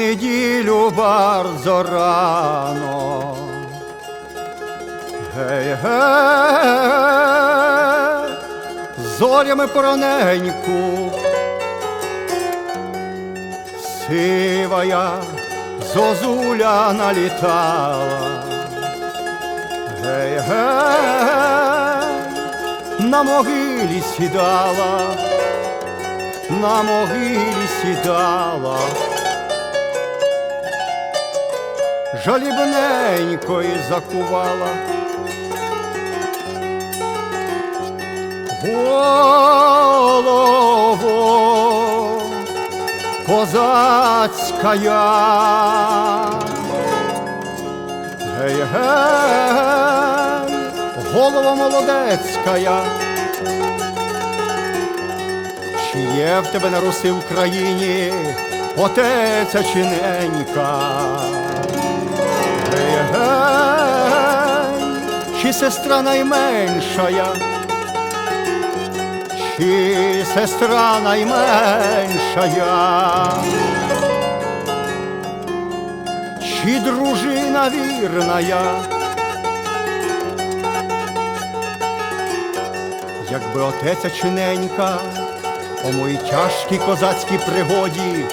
Неділю bardzo рано. Гей, гей, зорями пораненьку, сивая зозуля налітала. Гей, гей, на могилі сідала, на могилі сідала. Жалібненько і закувала. Голово козацькая. Гей, гей, голова молодецькая. Чи є в тебе на Руси в країні отеця чи чи сестра найменшая? Чи сестра найменшая? Чи дружина вірная? Якби отеця чи ненька о моїй тяжкій козацькій пригоді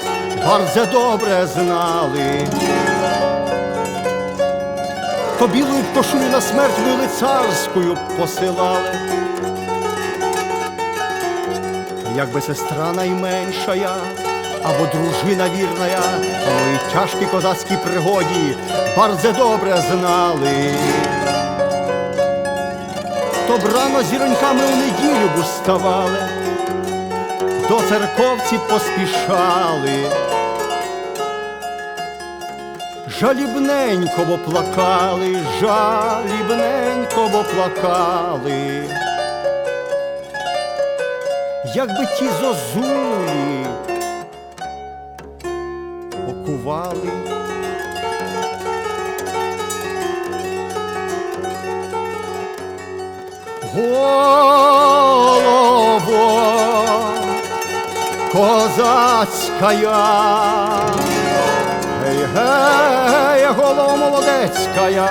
bardzo добре знали. То білою б на смерть мили царською посилали. Якби сестра найменшая або дружина вірная о моїй тяжкій козацькій пригоді bardzo добре знали. То б рано зіроньками у неділю б уставали, до церковці поспішали. Жалібненько бо плакали, жалібненько бо плакали. Якби ті зозулі окували. Голово гей, гей, голова молодецькая,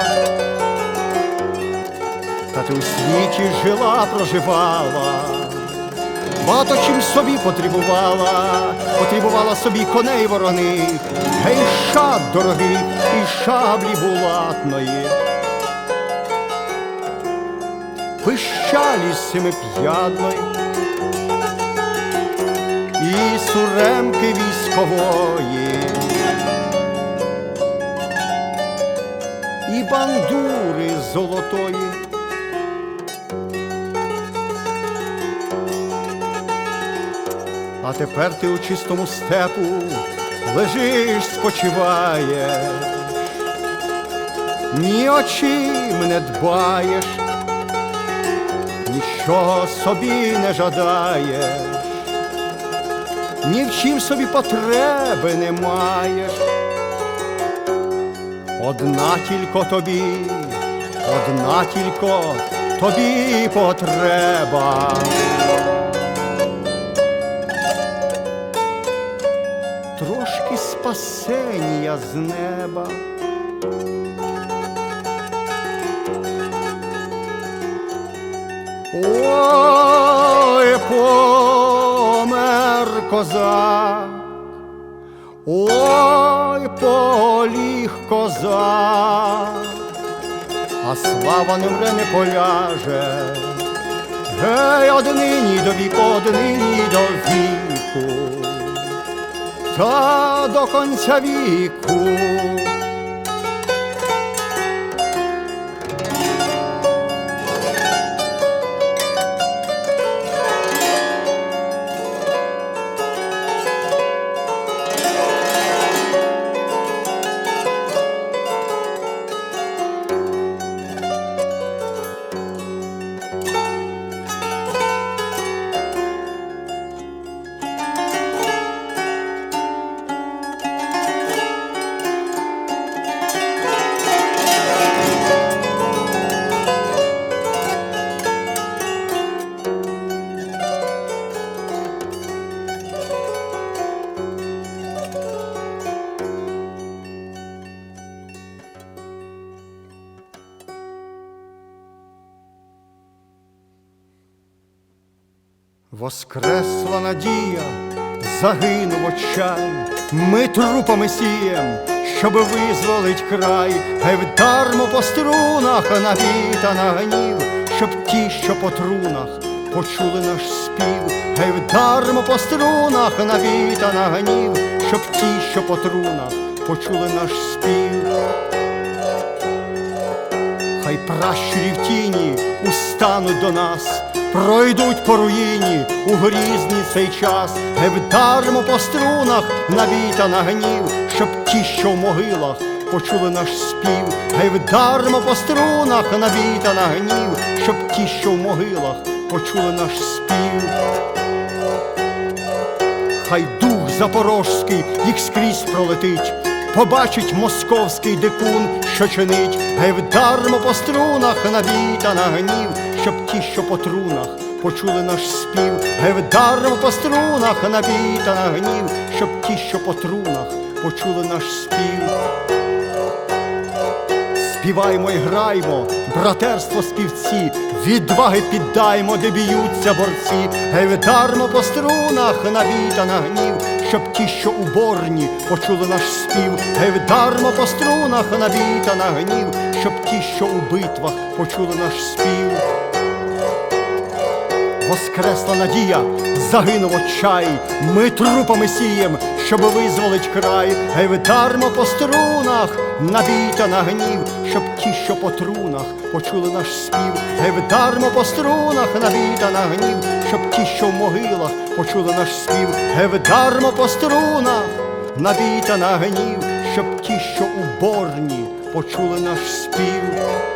та ти у світі жила, проживала, багато чим собі потребувала, потребувала собі коней вороних, гей, шат дорогих і шаблі булатної. Пищалі семип'ядної і суремки військової, і бандури золотої. А тепер ти у чистому степу лежиш, спочиваєш, ні о чим не дбаєш, нічого собі не жадаєш, ні в чим собі потреби не маєш. Одна тільки тобі, одна тільки тобі потреба. Трошки спасення з неба. Ой, помер козак, ой, поліг коза, а слава не вре не поляже. Гей, однині до віку, однині до віку, та до конця віку. Воскресла надія, загинув очай, ми трупами сієм, щоб визволить край, гай вдармо по струнах навіта на гнів, щоб ті, що по трунах, почули наш спів, гай вдармо по струнах навіта на гнів, щоб ті, що по трунах, почули наш спів. Хай пращурів тіні устануть до нас, пройдуть по руїні у грізний цей час, вдаримо по струнах навіта на гнів, щоб ті, що в могилах, почули наш спів, гай вдаримо по струнах навіта на гнів, щоб ті, що в могилах, почули наш спів. Хай дух запорожський їх скрізь пролетить, побачить московський дикун, що чинить, гай вдармо по струнах навіта на гнів, щоб ті, що по трунах, почули наш спів, гай вдармо по струнах навіта на гнів, щоб ті, що по трунах, почули наш спів. Співаймо й граймо, братерство співці, відваги піддаймо, де б'ються борці, гей вдармо по струнах навіта на гнів, щоб ті, що у борні, почули наш спів, гей вдармо по струнах навіта на гнів, щоб ті, що у битвах, почули наш спів. Воскресла надія, загинув очай, ми трупами сієм, щоб визволить край, гей вдармо по струнах, набійта на гнів, щоб ті, що по трунах, почули наш спів, гей вдармо по струнах, набійта на гнів, щоб ті, що в могилах, почули наш спів, гей вдармо по струнах, набійта на гнів, щоб ті, що у борні, почули наш спів.